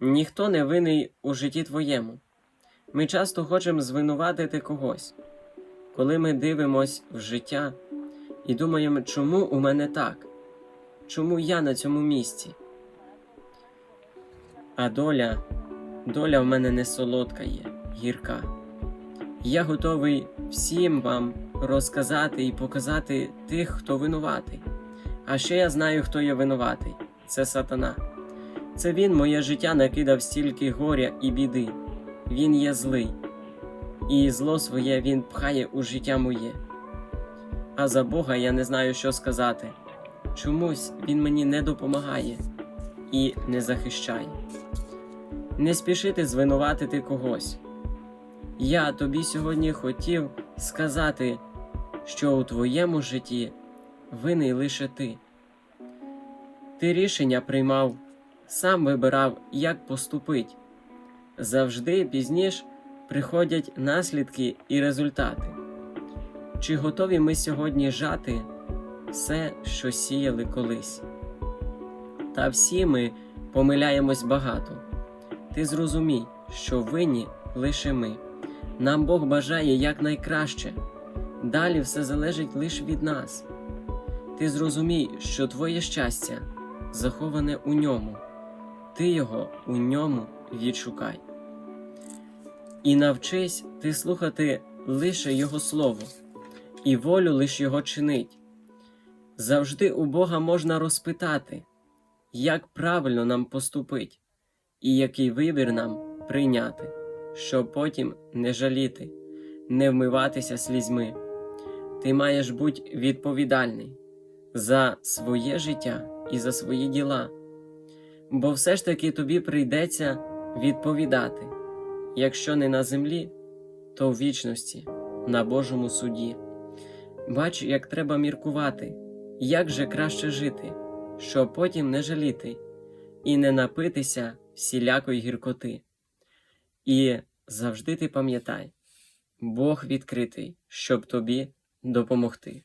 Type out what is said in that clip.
Ніхто не винний у житті твоєму. Ми часто хочемо звинуватити когось, коли ми дивимось в життя і думаємо, чому у мене так, чому я на цьому місці. А доля, доля в мене не солодка є, гірка. Я готовий всім вам розказати і показати тих, хто винуватий. А ще я знаю, хто є винуватий це сатана. Це він моє життя накидав стільки горя і біди. Він є злий, і зло своє він пхає у життя моє. А за Бога я не знаю, що сказати. Чомусь він мені не допомагає і не захищає. Не спішити звинуватити когось. Я тобі сьогодні хотів сказати, що у твоєму житті винний лише ти. Ти рішення приймав, сам вибирав, як поступить. Завжди пізніше приходять наслідки і результати. Чи готові ми сьогодні жати все, що сіяли колись? Та всі ми помиляємось багато. Ти зрозумій, що винні лише ми. Нам Бог бажає якнайкраще. Далі все залежить лише від нас. Ти зрозумій, що твоє щастя заховане у ньому, ти його у ньому відшукай. І навчись ти слухати лише Його Слово, і волю лише Його чинить. Завжди у Бога можна розпитати, як правильно нам поступить, і який вибір нам прийняти, щоб потім не жаліти, не вмиватися слізьми. Ти маєш бути відповідальний за своє життя і за свої діла, бо все ж таки тобі прийдеться відповідати, якщо не на землі, то в вічності, на Божому суді. Бач, як треба міркувати, як же краще жити, щоб потім не жаліти і не напитися всілякої гіркоти. І завжди ти пам'ятай, Бог відкритий, щоб тобі допомогти.